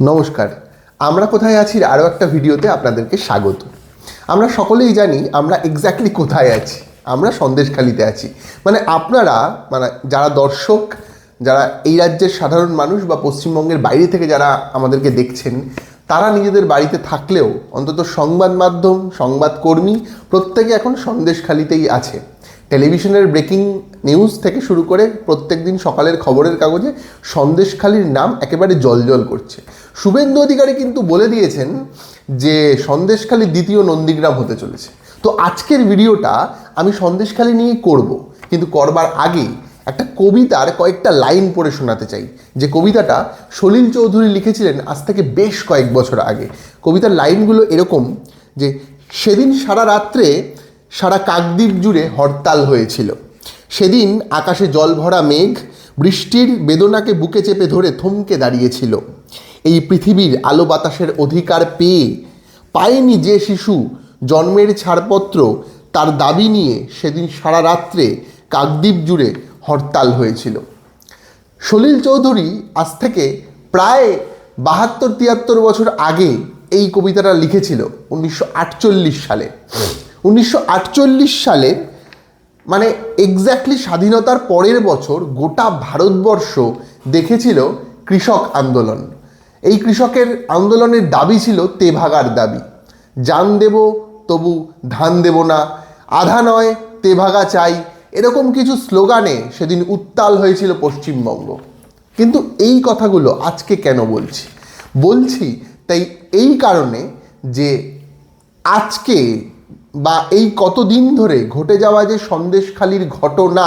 নমস্কার। আমরা কোথায় আছি? আরও একটা ভিডিওতে আপনাদেরকে স্বাগত। আমরা সকলেই জানি আমরা এক্স্যাক্টলি কোথায় আছি। আমরা সন্দেশখালিতে আছি। মানে আপনারা মানে যারা দর্শক, যারা এই রাজ্যের সাধারণ মানুষ বা পশ্চিমবঙ্গের বাইরে থেকে যারা আমাদেরকে দেখছেন, তারা নিজেদের বাড়িতে থাকলেও অন্তত সংবাদ মাধ্যম, সংবাদকর্মী প্রত্যেকে এখন সন্দেশখালিতেই আছে। টেলিভিশনের ব্রেকিং নিউজ থেকে শুরু করে প্রত্যেক দিন সকালের খবরের কাগজে সন্দেশখালির নাম একেবারে জলজল করছে। শুভেন্দু অধিকারী কিন্তু বলে দিয়েছেন যে সন্দেশখালি দ্বিতীয় নন্দীগ্রাম হতে চলেছে। তো আজকের ভিডিওটা আমি সন্দেশখালি নিয়ে করব, কিন্তু করবার আগে একটা কবিতার কয়েকটা লাইন পড়ে শোনাতে চাই। যে কবিতাটা সলিল চৌধুরী লিখেছিলেন আজ থেকে বেশ কয়েক বছর আগে। কবিতার লাইনগুলো এরকম যে, সেদিন সারা রাত্রে সারা কাকদ্বীপ জুড়ে হরতাল হয়েছিল। সেদিন আকাশে জল ভরা মেঘ, বৃষ্টির বেদনাকে বুকে চেপে ধরে থমকে দাঁড়িয়েছিল। এই পৃথিবীর আলো বাতাসের অধিকার পেয়ে পায়নি যে শিশু জন্মের ছাড়পত্র তার দাবি নিয়ে সেদিন সারা রাত্রে কাকদ্বীপ জুড়ে হরতাল হয়েছিল। সলিল চৌধুরী আজ থেকে প্রায় বাহাত্তর, তিয়াত্তর বছর আগে এই কবিতাটা লিখেছিল উনিশশো আটচল্লিশ সালে। উনিশশো আটচল্লিশ সালে মানে এক্স্যাক্টলি স্বাধীনতার পরের বছর গোটা ভারতবর্ষ দেখেছিল কৃষক আন্দোলন। এই কৃষকের আন্দোলনের দাবি ছিল তেভাগার দাবি। জান দেব, তবু ধান দেব না। আধা নয়, তেভাগা চাই। এরকম কিছু স্লোগানে সেদিন উত্তাল হয়েছিল পশ্চিমবঙ্গ। কিন্তু এই কথাগুলো আজকে কেন বলছি? বলছি তাই এই কারণে যে আজকে বা এই কতদিন ধরে ঘটে যাওয়া যে সন্দেশখালির ঘটনা,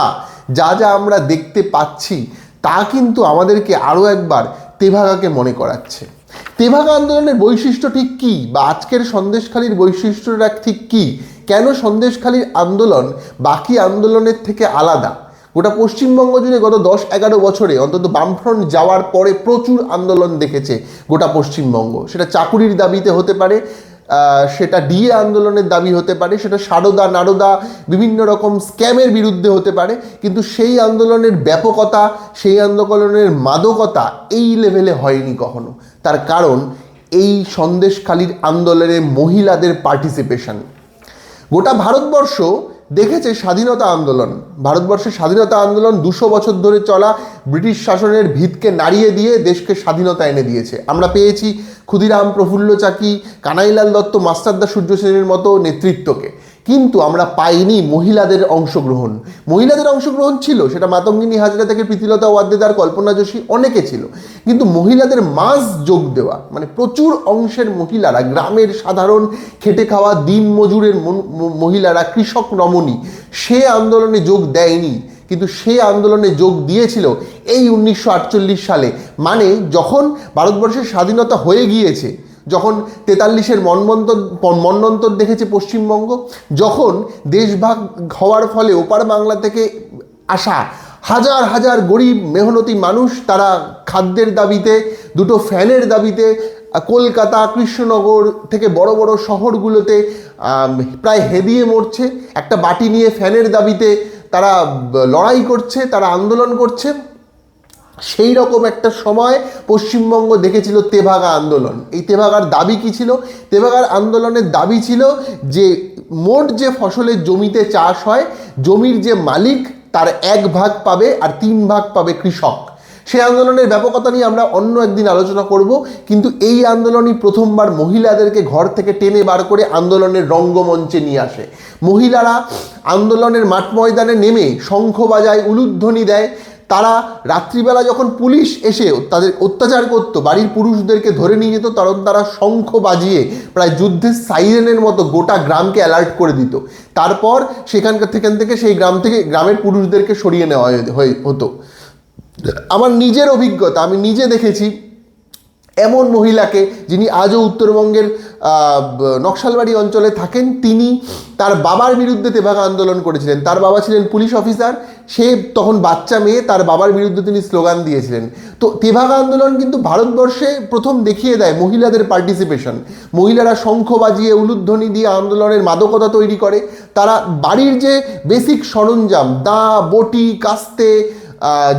যা যা আমরা দেখতে পাচ্ছি, তা কিন্তু আমাদেরকে আরও একবার তেভাগাকে মনে করাচ্ছে। তেভাগা আন্দোলনের বৈশিষ্ট্য ঠিক কী বা আজকের সন্দেশখালির বৈশিষ্ট্যটা ঠিক কী? কেন সন্দেশখালির আন্দোলন বাকি আন্দোলনের থেকে আলাদা? গোটা পশ্চিমবঙ্গ জুড়ে গত দশ এগারো বছরে অন্তত বামফ্রন্ট যাওয়ার পরে প্রচুর আন্দোলন দেখেছে গোটা পশ্চিমবঙ্গ। সেটা চাকুরির দাবিতে হতে পারে সেটা ডিএ আন্দোলনের দাবি হতে পারে, সেটা সারদা নারদা বিভিন্ন রকম স্ক্যামের বিরুদ্ধে হতে পারে, কিন্তু সেই আন্দোলনের ব্যাপকতা, সেই আন্দোলনের মাদকতা এই লেভেলে হয়নি কখনো। তার কারণ এই সন্দেশখালির আন্দোলনে মহিলাদের পার্টিসিপেশন গোটা ভারতবর্ষ দেখেছে স্বাধীনতা আন্দোলন। ভারতবর্ষের স্বাধীনতা আন্দোলন দুশো বছর ধরে চলা, ব্রিটিশ শাসনের ভিতকে নাড়িয়ে দিয়ে দেশকে স্বাধীনতা এনে দিয়েছে। আমরা পেয়েছি ক্ষুদিরাম প্রফুল্ল চাকি, কানাইলাল দত্ত, মাস্টারদা সূর্য সেনের মতো নেতৃত্বকে। কিন্তু আমরা পাইনি মহিলাদের অংশগ্রহণ। মহিলাদের অংশগ্রহণ ছিল, সেটা মাতঙ্গিনী হাজরা থেকে প্রীতিলতা ওয়াদ্দেদার, কল্পনা যোশী অনেকে ছিল। কিন্তু মহিলাদের মাস যোগ দেওয়া মানে প্রচুর অংশের মহিলারা, গ্রামের সাধারণ খেটে খাওয়া দিন মজুরের মহিলারা, কৃষক রমণী সে আন্দোলনে যোগ দেয়নি, কিন্তু সে আন্দোলনে যোগ দিয়েছিল এই উনিশশো আটচল্লিশ সালে। মানে যখন ভারতবর্ষের স্বাধীনতা হয়ে গিয়েছে যখন তেতাল্লিশের মনমন্তর মন্নন্তর দেখেছে পশ্চিমবঙ্গ, যখন দেশভাগ হওয়ার ফলে ওপার বাংলা থেকে আসা হাজার হাজার গরিব মেহনতি মানুষ তারা খাদ্যের দাবিতে, দুটো ফ্যানের দাবিতে, কলকাতা, কৃষ্ণনগর থেকে বড় বড় শহরগুলোতে প্রায় হেদিয়ে মরছে। একটা বাটি নিয়ে ফ্যানের দাবিতে তারা লড়াই করছে, তারা আন্দোলন করছে। সেই রকম একটা সময় পশ্চিমবঙ্গ দেখেছিল তেভাগা আন্দোলন। এই তেভাগার দাবি কি ছিল? তেভাগার আন্দোলনের দাবি ছিল যে, মোট যে ফসলের জমিতে চাষ হয়, জমির যে মালিক তার এক ভাগ পাবে আর তিন ভাগ পাবে কৃষক। সেই আন্দোলনের ব্যাপকতা নিয়ে আমরা অন্য একদিন আলোচনা করব, কিন্তু এই আন্দোলনই প্রথমবার মহিলাদেরকে ঘর থেকে টেনে বার করে আন্দোলনের রঙ্গমঞ্চে নিয়ে আসে। মহিলারা আন্দোলনের মাঠ ময়দানে নেমে শঙ্খ বাজায়, উলুধ্বনি দেয় তারা রাত্রিবেলা যখন পুলিশ এসে তাদের অত্যাচার করত, বাড়ির পুরুষদেরকে ধরে নিয়ে যেত, তখন তারা শঙ্খ বাজিয়ে প্রায় যুদ্ধের সাইরেনের মতো গোটা গ্রামকে অ্যালার্ট করে দিত। তারপর সেখানকার সেখান থেকে সেই গ্রাম থেকে গ্রামের পুরুষদেরকে সরিয়ে নেওয়া হতো। আমার নিজের অভিজ্ঞতা, আমি নিজে দেখেছি এমন মহিলাকে যিনি আজও উত্তরবঙ্গের নকশালবাড়ি অঞ্চলে থাকেন, তিনি তার বাবার বিরুদ্ধে তেভাগা আন্দোলন করেছিলেন। তার বাবা ছিলেন পুলিশ অফিসার, সে তখন বাচ্চা মেয়ে, তার বাবার বিরুদ্ধে তিনি স্লোগান দিয়েছিলেন। তো তেভাগা আন্দোলন কিন্তু ভারতবর্ষে প্রথম দেখিয়ে দেয় মহিলাদের পার্টিসিপেশন মহিলারা শঙ্খ বাজিয়ে, উলুধ্বনি দিয়ে আন্দোলনের মাদকতা তৈরি করে। তারা বাড়ির যে বেসিক সরঞ্জাম, দা, বটি, কাস্তে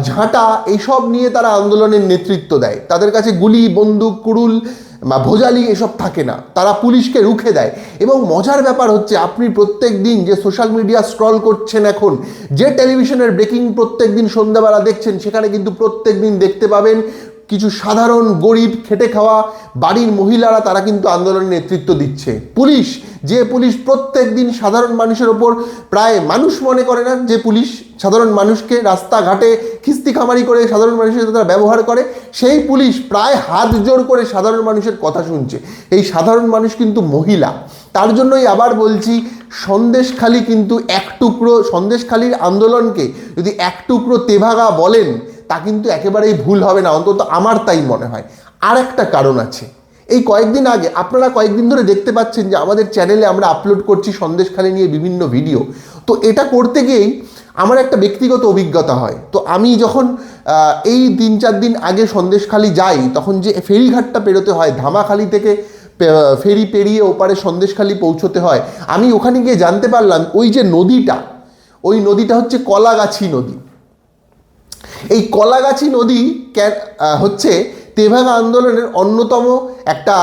ঝাঁটা এইসব নিয়ে তারা আন্দোলনের নেতৃত্ব দেয়। তাদের কাছে গুলি, বন্দুক, কুড়ুল, বা ভোজালি এসব থাকে না। তারা পুলিশকে রুখে দেয়। এবং মজার ব্যাপার হচ্ছে, আপনি প্রত্যেক দিন যে সোশ্যাল মিডিয়া স্ক্রল করছেন এখন, যে টেলিভিশনের ব্রেকিং প্রত্যেক দিন সন্ধ্যাবেলা দেখছেন, সেখানে কিন্তু প্রত্যেক দিন দেখতে পাবেন কিছু সাধারণ গরিব খেটে খাওয়া বাড়ির মহিলারা তারা কিন্তু আন্দোলনের নেতৃত্ব দিচ্ছে। পুলিশ, যে পুলিশ প্রত্যেক দিন সাধারণ মানুষের ওপর প্রায় মানুষ মনে করে না, যে পুলিশ সাধারণ মানুষকে রাস্তাঘাটে খিস্তি খামারি করে সাধারণ মানুষের তারা ব্যবহার করে, সেই পুলিশ প্রায় হাত জোর করে সাধারণ মানুষের কথা শুনছে। এই সাধারণ মানুষ কিন্তু মহিলা। তার জন্যই আবার বলছি, সন্দেশখালি কিন্তু এক টুকরো, সন্দেশখালির আন্দোলনকে যদি এক টুকরো তেভাগা বলেন তা কিন্তু একেবারেই ভুল হবে না, অন্তত আমার তাই মনে হয়। আর একটা কারণ আছে। এই কয়েকদিন আগে আপনারা কয়েকদিন ধরে দেখতে পাচ্ছেন যে আমাদের চ্যানেলে আমরা আপলোড করছি সন্দেশখালি নিয়ে বিভিন্ন ভিডিও। তো এটা করতে গিয়েই আমার একটা ব্যক্তিগত অভিজ্ঞতা হয়। তো আমি যখন এই তিন চার দিন আগে সন্দেশখালি যাই, তখন যে ফেরিঘাটটা পেরোতে হয়, ধামাখালি থেকে ফেরি পেরিয়ে ওপারে সন্দেশখালি পৌঁছতে হয়, আমি ওখানে গিয়ে জানতে পারলাম ওই যে নদীটা, ওই নদীটা হচ্ছে কলাগাছি নদী। এই কলাগাছি নদী হচ্ছে তেভাগা আন্দোলনের অন্যতম একটা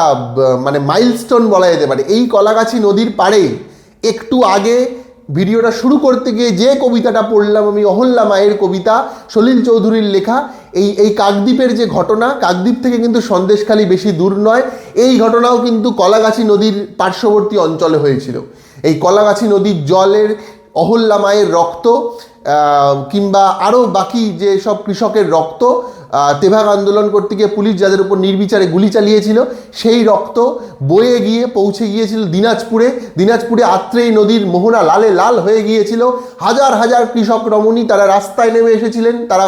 মানে মাইলস্টোন বলা যেতে পারে। এই কলাগাছি নদীর পাড়ে একটু আগে ভিডিওটা শুরু করতে গিয়ে যে কবিতাটা পড়লাম আমি, অহল্যা মায়ের কবিতা, সলিল চৌধুরীর লেখা, এই এই কাকদ্বীপের যে ঘটনা, কাকদ্বীপ থেকে কিন্তু সন্দেশখালি বেশি দূর নয়, এই ঘটনাও কিন্তু কলাগাছি নদীর পার্শ্ববর্তী অঞ্চলে হয়েছিল। এই কলাগাছি নদীর জলের অহল্যা মায়ের রক্ত কিংবা আরও বাকি যে সব কৃষকের রক্ত তেভাগ আন্দোলন করতে গিয়ে পুলিশ যাদের উপর নির্বিচারে গুলি চালিয়েছিল, সেই রক্ত বয়ে গিয়ে পৌঁছে গিয়েছিল দিনাজপুরে। দিনাজপুরে আত্রেই নদীর মোহনা লালে লাল হয়ে গিয়েছিল। হাজার হাজার কৃষক রমণী তারা রাস্তায় নেমে এসেছিলেন। তারা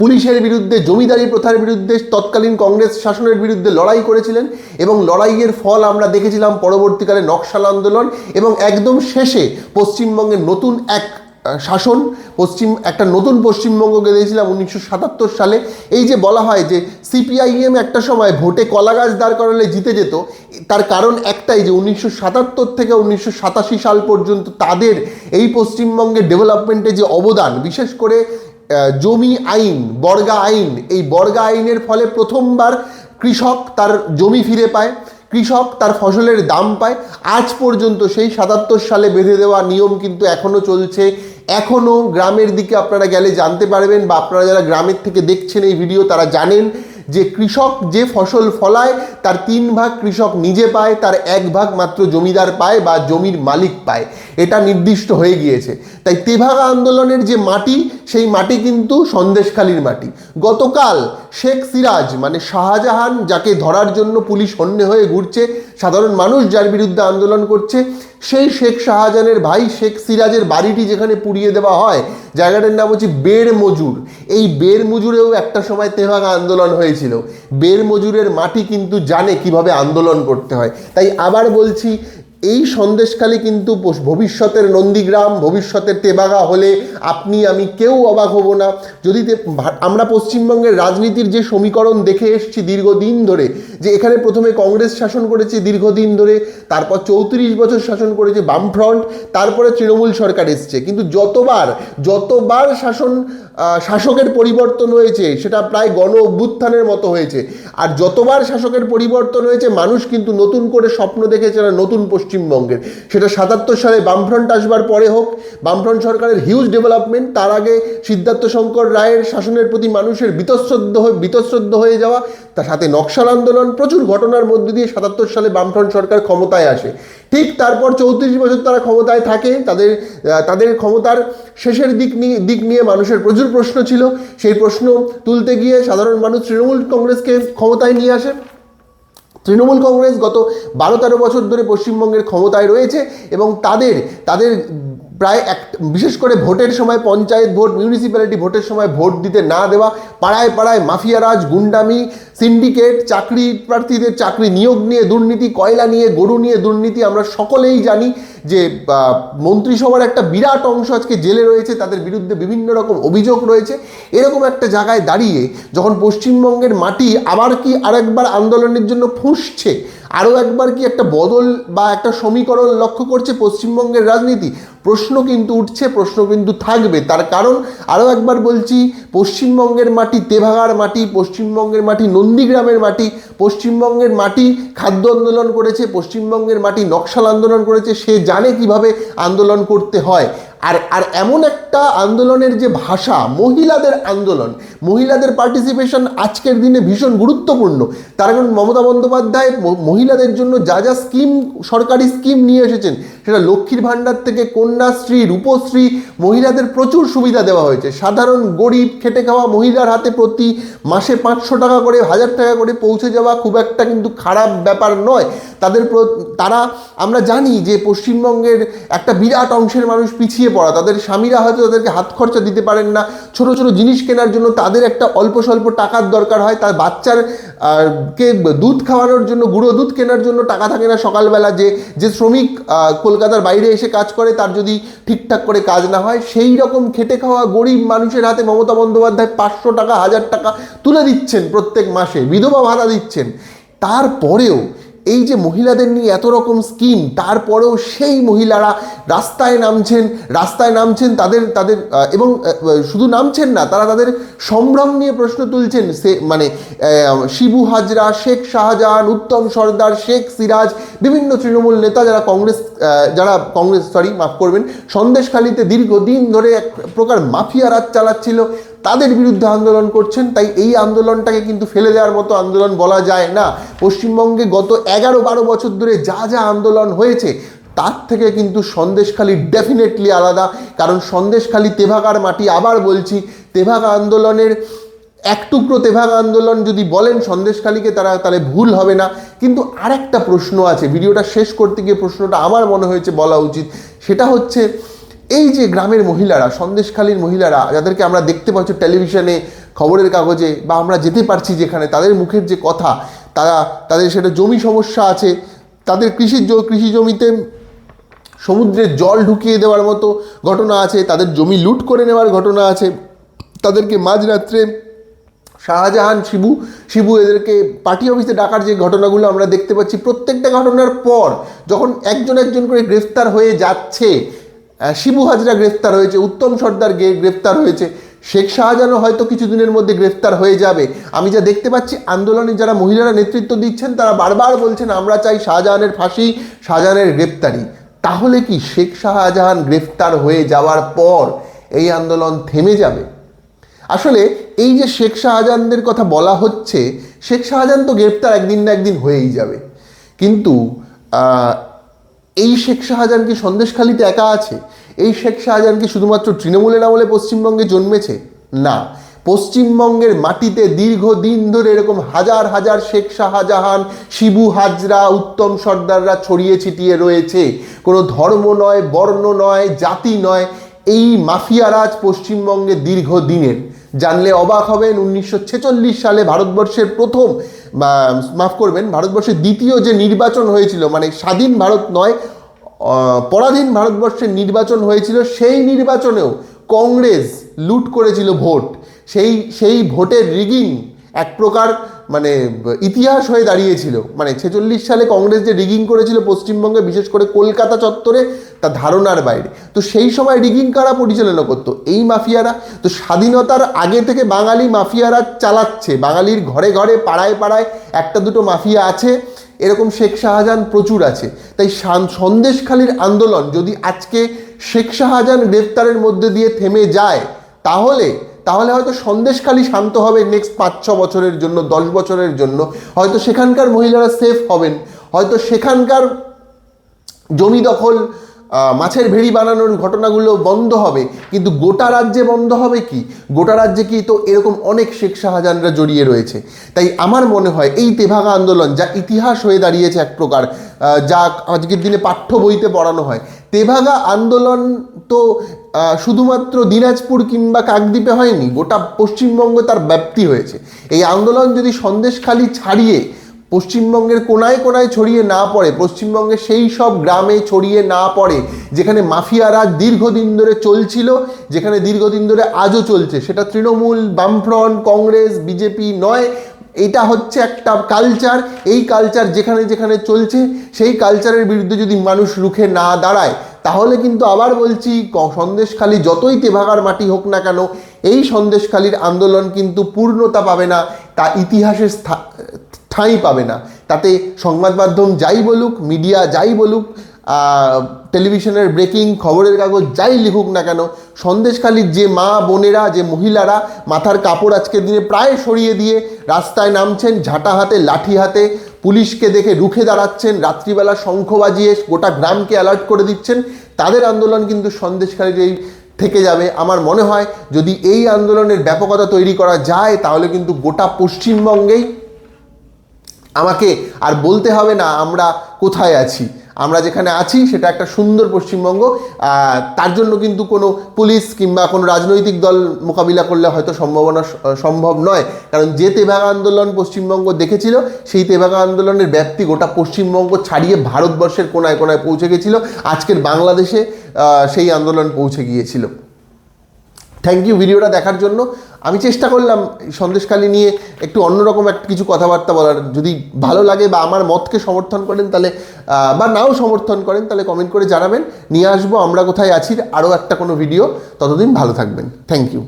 পুলিশের বিরুদ্ধে, জমিদারি প্রথার বিরুদ্ধে, তৎকালীন কংগ্রেস শাসনের বিরুদ্ধে লড়াই করেছিলেন এবং লড়াইয়ের ফল আমরা দেখেছিলাম পরবর্তীকালে নকশাল আন্দোলন এবং একদম শেষে পশ্চিমবঙ্গের নতুন এক শাসন, পশ্চিম, একটা নতুন পশ্চিমবঙ্গকে দিয়েছিলাম উনিশশো সাতাত্তর সালে। এই যে বলা হয় যে সিপিআইএম একটা সময় ভোটে কলাগাছ দাঁড় করালে জিতে যেত, তার কারণ একটাই যে উনিশশো সাতাত্তর থেকে উনিশশো সাতাশি সাল পর্যন্ত তাদের এই পশ্চিমবঙ্গের ডেভেলপমেন্টে যে অবদান, বিশেষ করে জমি আইন, বর্গা আইন। এই বর্গা আইনের ফলে প্রথমবার কৃষক তার জমি ফিরে পায়, কৃষক তার ফসলের দাম পায়। আজ পর্যন্ত সেই সাতাত্তর সালে বেঁধে দেওয়া নিয়ম কিন্তু এখনও চলছে। এখনও গ্রামের দিকে আপনারা গেলে জানতে পারবেন বা আপনারা যারা গ্রামের থেকে দেখছেন এই ভিডিও, তারা জানেন যে কৃষক যে ফসল ফলায়, তার তিন ভাগ কৃষক নিজে পায়, তার এক ভাগ মাত্র জমিদার পায় বা জমির মালিক পায়। এটা নির্দিষ্ট হয়ে গিয়েছে। তাই তেভাগা আন্দোলনের যে মাটি, সেই মাটি কিন্তু সন্দেশখালীর মাটি। গতকাল শেখ সিরাজ মানে শাহজাহান, যাকে ধরার জন্য পুলিশ হন্যে হয়ে ঘুরছে, সাধারণ মানুষ যার বিরুদ্ধে আন্দোলন করছে, সেই শেখ শাহজাহানের ভাই শেখ সিরাজের বাড়িটি যেখানে পুড়িয়ে দেওয়া হয়, জায়গাটার নাম হচ্ছে বেড় মজুর এই বেড় মজুরেও একটা সময় তেভাগা আন্দোলন হয়েছিল। বেড় মজুরের মাটি কিন্তু জানে কীভাবে আন্দোলন করতে হয়। তাই আবার বলছি এই সন্দেশকালে কিন্তু ভবিষ্যতের নন্দীগ্রাম, ভবিষ্যতের তেবাগা হলে আপনি, আমি কেউ অবাক হব না। যদি আমরা পশ্চিমবঙ্গের রাজনীতির যে সমীকরণ দেখে এসেছি দীর্ঘদিন ধরে, যে এখানে প্রথমে কংগ্রেস শাসন করেছে দীর্ঘদিন ধরে, তারপর চৌত্রিশ বছর শাসন করেছে বামফ্রন্ট, তারপরে তৃণমূল সরকার এসছে। কিন্তু যতবার যতবার শাসন শাসকের পরিবর্তন হয়েছে, সেটা প্রায় গণ অভ্যুত্থানের মতো হয়েছে। আর যতবার শাসকের পরিবর্তন হয়েছে, মানুষ কিন্তু নতুন করে স্বপ্ন দেখেছে না নতুন পশ্চিমবঙ্গের। সেটা সাতাত্তর সালে বামফ্রন্ট আসবার পরে হোক, বামফ্রন্ট সরকারের হিউজ ডেভেলপমেন্ট তার আগে সিদ্ধার্থ শঙ্কর রায়ের শাসনের প্রতি মানুষের বিতশ্রদ্ধ হয়ে, বীতশ্রদ্ধ হয়ে যাওয়া, তার সাথে নকশাল আন্দোলন, প্রচুর ঘটনার মধ্যে দিয়ে সাতাত্তর সালে বামফ্রন্ট সরকার ক্ষমতায় আসে। ঠিক তারপর চৌত্রিশ বছর তারা ক্ষমতায় থাকে, তাদের তাদের ক্ষমতার শেষের দিক নিয়ে দিক নিয়ে মানুষের প্রচুর প্রশ্ন ছিল। সেই প্রশ্ন তুলতে গিয়ে সাধারণ মানুষ তৃণমূল কংগ্রেসকে ক্ষমতায় নিয়ে আসে। তৃণমূল কংগ্রেস গত বারো তেরো বছর ধরে পশ্চিমবঙ্গের ক্ষমতায় রয়েছে এবং তাদের তাদের প্রায় এক, বিশেষ করে ভোটের সময় পঞ্চায়েত ভোট মিউনিসিপ্যালিটি ভোটের সময় ভোট দিতে না দেওয়া, পাড়ায় পাড়ায় মাফিয়ারাজ গুন্ডামি সিন্ডিকেট চাকরি প্রার্থীদের চাকরি নিয়োগ নিয়ে দুর্নীতি, কয়লা নিয়ে, গরু নিয়ে দুর্নীতি আমরা সকলেই জানি যে মন্ত্রিসভার একটা বিরাট অংশ আজকে জেলে রয়েছে, তাদের বিরুদ্ধে বিভিন্ন রকম অভিযোগ রয়েছে। এরকম একটা জায়গায় দাঁড়িয়ে যখন পশ্চিমবঙ্গের মাটি আবার কি আরেকবার আন্দোলনের জন্য ফুঁসছে আরও একবার কি একটা বদল বা একটা সমীকরণ লক্ষ্য করছে পশ্চিমবঙ্গের রাজনীতি? প্রশ্ন কিন্তু উঠছে, প্রশ্ন কিন্তু থাকবে। তার কারণ আরও একবার বলছি, পশ্চিমবঙ্গের মাটি তেভাগার মাটি, পশ্চিমবঙ্গের মাটি নন্দীগ্রামের মাটি, পশ্চিমবঙ্গের মাটি খাদ্য আন্দোলন করেছে, পশ্চিমবঙ্গের মাটি নকশাল আন্দোলন করেছে, সে জানে কীভাবে আন্দোলন করতে হয়। আর আর এমন একটা আন্দোলনের যে ভাষা, মহিলাদের আন্দোলন, মহিলাদের পার্টিসিপেশন আজকের দিনে ভীষণ গুরুত্বপূর্ণ। তার কারণ মমতা বন্দ্যোপাধ্যায় মহিলাদের জন্য যা যা স্কিম সরকারি স্কিম নিয়ে এসেছেন সেটা লক্ষ্মীর ভাণ্ডার থেকে কন্যাশ্রী, রূপশ্রী, মহিলাদের প্রচুর সুবিধা দেওয়া হয়েছে। সাধারণ গরিব খেটে খাওয়া মহিলার হাতে প্রতি মাসে পাঁচশো টাকা করে, হাজার টাকা করে পৌঁছে যাওয়া খুব একটা কিন্তু খারাপ ব্যাপার নয়। তাদের তারা, আমরা জানি যে পশ্চিমবঙ্গের একটা বিরাট অংশের মানুষ পিছিয়ে পড়া। তাদের স্বামীরা হয়তো তাদেরকে হাত খরচা দিতে পারেন না। ছোট ছোট জিনিস কেনার জন্য তাদের একটা অল্প, স্বল্প টাকার দরকার হয়। তার বাচ্চার কে দুধ খাওয়ানোর জন্য, গুঁড়ো দুধ কেনার জন্য টাকা থাকে না সকালবেলা, যে যে শ্রমিক কলকাতার বাইরে এসে কাজ করে, তার যদি ঠিকঠাক করে কাজ না হয়, সেই রকম খেটে খাওয়া গরিব মানুষের হাতে মমতা বন্দ্যোপাধ্যায় পাঁচশো টাকা, হাজার টাকা তুলে দিচ্ছেন প্রত্যেক মাসে, বিধবা ভাতা দিচ্ছেন। তারপরেও এই যে মহিলাদের নিয়ে এত রকম স্কিম, তারপরেও সেই মহিলারা রাস্তায় নামছেন রাস্তায় নামছেন তাদের তাদের এবং শুধু নামছেন না, তারা তাদের সম্ভ্রম নিয়ে প্রশ্ন তুলছেন। সে মানে শিবু হাজরা, শেখ শাহজাহান, উত্তম সর্দার, শেখ সিরাজ, বিভিন্ন তৃণমূল নেতা যারা কংগ্রেস যারা কংগ্রেস সরি মাফ করবেন, সন্দেশখালিতে দীর্ঘদিন ধরে এক প্রকার মাফিয়া রাজ চালাচ্ছিল। তাদের বিরুদ্ধে আন্দোলন করছেন, তাই এই আন্দোলনটাকে কিন্তু ফেলে দেওয়ার মতো আন্দোলন বলা যায় না। পশ্চিমবঙ্গে গত এগারো বারো বছর ধরে যা যা আন্দোলন হয়েছে, তার থেকে কিন্তু সন্দেশখালি ডেফিনেটলি আলাদা। কারণ সন্দেশখালি তেভাগার মাটি, আবার বলছি, তেভাগা আন্দোলনের এক টুকরো তেভাগা আন্দোলন যদি বলেন সন্দেশখালীকে, তারা তাহলে ভুল হবে না। কিন্তু আরেকটা প্রশ্ন আছে, ভিডিওটা শেষ করতে গিয়ে প্রশ্নটা আমার মনে হয়েছে বলা উচিত। সেটা হচ্ছে এই যে গ্রামের মহিলারা, সন্দেশখালীর মহিলারা, যাদেরকে আমরা দেখতে পাচ্ছি টেলিভিশনে, খবরের কাগজে, বা আমরা যেতে পারছি যেখানে, তাদের মুখের যে কথা, তারা, তাদের সেটা জমি সমস্যা আছে, তাদের কৃষির কৃষি জমিতে সমুদ্রের জল ঢুকিয়ে দেওয়ার মতো ঘটনা আছে, তাদের জমি লুট করে নেওয়ার ঘটনা আছে, তাদেরকে মাঝরাত্রে শাহজাহান, শিবু শিবু এদেরকে পার্টি অফিসে ডাকার যে ঘটনাগুলো আমরা দেখতে পাচ্ছি, প্রত্যেকটা ঘটনার পর, যখন একজন একজন করে গ্রেফতার হয়ে যাচ্ছে শিবু হাজরা গ্রেফতার হয়েছে, উত্তম সর্দার গে গ্রেফতার হয়েছে। শেখ শাহজাহানও হয়তো কিছুদিনের মধ্যে গ্রেফতার হয়ে যাবে। আমি যা দেখতে পাচ্ছি, আন্দোলনে যারা মহিলারা নেতৃত্ব দিচ্ছেন, তারা বারবার বলছেন, আমরা চাই শাহজাহানের ফাঁসি, শাহজাহানের গ্রেফতারি। তাহলে কি শেখ শাহজাহান গ্রেফতার হয়ে যাওয়ার পর এই আন্দোলন থেমে যাবে? আসলে এই যে শেখ শাহজাহানদের কথা বলা হচ্ছে, শেখ শাহজাহান তো গ্রেপ্তার একদিন না একদিন হয়েই যাবে। কিন্তু এই শেখ শাহজাহান কি সন্দেশখালিতে একা আছে? এই শেখ শাহজাহান কি শুধুমাত্র তৃণমূলের আমলে পশ্চিমবঙ্গে জন্মেছে? না। পশ্চিমবঙ্গের মাটিতে দীর্ঘদিন ধরে এরকম হাজার হাজার শেখ শাহজাহান, শিবু হাজরা, উত্তম সর্দাররা ছড়িয়ে ছিটিয়ে রয়েছে। কোনো ধর্ম নয়, বর্ণ নয়, জাতি নয়। এই মাফিয়ারাজ পশ্চিমবঙ্গে দীর্ঘদিনের। জানলে অবাক হবেন। উনিশশো ছেচল্লিশ সালে ভারতবর্ষের প্রথম মাফ করবেন, ভারতবর্ষের দ্বিতীয় যে নির্বাচন হয়েছিল মানে স্বাধীন ভারত নয় পরাধীন ভারতবর্ষের নির্বাচন হয়েছিল, সেই নির্বাচনেও কংগ্রেস লুট করেছিল ভোট। সেই সেই ভোটের রিগিং এক প্রকার মানে ইতিহাস হয়ে দাঁড়িয়েছিল। মানে ছেচল্লিশ সালে কংগ্রেস যে রিগিং করেছিল পশ্চিমবঙ্গে, বিশেষ করে কলকাতা চত্বরে তা ধারণার বাইরে। তো সেই সময় রিগিং কারা পরিচালনা করতো? এই মাফিয়ারা। তো স্বাধীনতার আগে থেকে বাঙালি মাফিয়ারা চালাচ্ছে। বাঙালির ঘরে ঘরে, পাড়ায় পাড়ায় একটা দুটো মাফিয়া আছে। এরকম শেখ শাহজাহান প্রচুর আছে। তাই সন্দেশখালির আন্দোলন যদি আজকে শেখ শাহজাহান গ্রেপ্তারের মধ্যে দিয়ে থেমে যায়, তাহলে তাহলে হয়তো সন্দেশখালি শান্ত হবে নেক্সট পাঁচ, ছ বছরের জন্য, দশ বছরের জন্য। হয়তো সেখানকার মহিলারা সেফ হবেন। হয়তো সেখানকার জমি দখল মাছের ভেড়ি বানানোর ঘটনাগুলো বন্ধ হবে। কিন্তু গোটা রাজ্যে বন্ধ হবে কি? গোটা রাজ্যে কি তো এরকম অনেক শেখ শাহজাহানরা জড়িয়ে রয়েছে। তাই আমার মনে হয় এই তেভাগা আন্দোলন যা ইতিহাস হয়ে দাঁড়িয়েছে এক প্রকার যা আজকের দিনে পাঠ্য বইতে পড়ানো হয়, তেভাগা আন্দোলন তো শুধুমাত্র দিনাজপুর কিংবা কাকদ্বীপে হয়নি, গোটা পশ্চিমবঙ্গে তার ব্যাপ্তি হয়েছে। এই আন্দোলন যদি সন্দেশখালি ছাড়িয়ে পশ্চিমবঙ্গের কোনায় কোনায় ছড়িয়ে না পড়ে পশ্চিমবঙ্গের সেই সব গ্রামে ছড়িয়ে না পড়ে, যেখানে মাফিয়ারা দীর্ঘদিন ধরে চলছিল, যেখানে দীর্ঘদিন ধরে আজও চলছে, সেটা তৃণমূল, বামফ্রন্ট, কংগ্রেস, বিজেপি নয়, এটা হচ্ছে একটা কালচার এই কালচার যেখানে যেখানে চলছে, সেই কালচারের বিরুদ্ধে যদি মানুষ রুখে না দাঁড়ায় তাহলে কিন্তু আবার বলছি সন্দেশখালি যতই তেভাগার মাটি হোক না কেন, এই সন্দেশখালির আন্দোলন কিন্তু পূর্ণতা পাবে না, তা ইতিহাসের ঠাঁই পাবে না। তাতে সংবাদ মাধ্যম যাই বলুক, মিডিয়া যাই বলুক টেলিভিশনের ব্রেকিং, খবরের কাগজ যাই লিখুক না কেন, সন্দেশখালীর যে মা বোনেরা, যে মহিলারা মাথার কাপড় আজকের দিনে প্রায় সরিয়ে দিয়ে রাস্তায় নামছেন, ঝাঁটা হাতে, লাঠি হাতে পুলিশকে দেখে রুখে দাঁড়াচ্ছেন, রাত্রিবেলা শঙ্খ বাজিয়ে গোটা গ্রামকে অ্যালার্ট করে দিচ্ছেন। তাদের আন্দোলন কিন্তু সন্দেশকারীর এই থেকে যাবে। আমার মনে হয় যদি এই আন্দোলনের ব্যাপকতা তৈরি করা যায়, তাহলে কিন্তু গোটা পশ্চিমবঙ্গেই আমাকে আর বলতে হবে না আমরা কোথায় আছি। আমরা যেখানে আছি সেটা একটা সুন্দর পশ্চিমবঙ্গ তার জন্য কিন্তু কোনো পুলিশ কিংবা কোনো রাজনৈতিক দল মোকাবিলা করলে হয়তো সম্ভাবনা, সম্ভব নয়। কারণ যে তেভাগা আন্দোলন পশ্চিমবঙ্গ দেখেছিল, সেই তেভাগা আন্দোলনের ব্যাপ্তি গোটা পশ্চিমবঙ্গ ছাড়িয়ে ভারতবর্ষের কোনায় কোনায় পৌঁছে গেছিল। আজকের বাংলাদেশে সেই আন্দোলন পৌঁছে গিয়েছিল। থ্যাংক ইউ ভিডিওটা দেখার জন্য। আমি চেষ্টা করলাম সন্দেশখালী নিয়ে একটু অন্যরকম একটা কিছু কথাবার্তা বলার। যদি ভালো লাগে বা আমার মতকে সমর্থন করেন তাহলে বা নাও সমর্থন করেন তাহলে কমেন্ট করে জানাবেন। নিয়ে আসব, আমরা কোথায় আছি, আরও একটা কোনো ভিডিও ততদিন ভালো থাকবেন। Thank you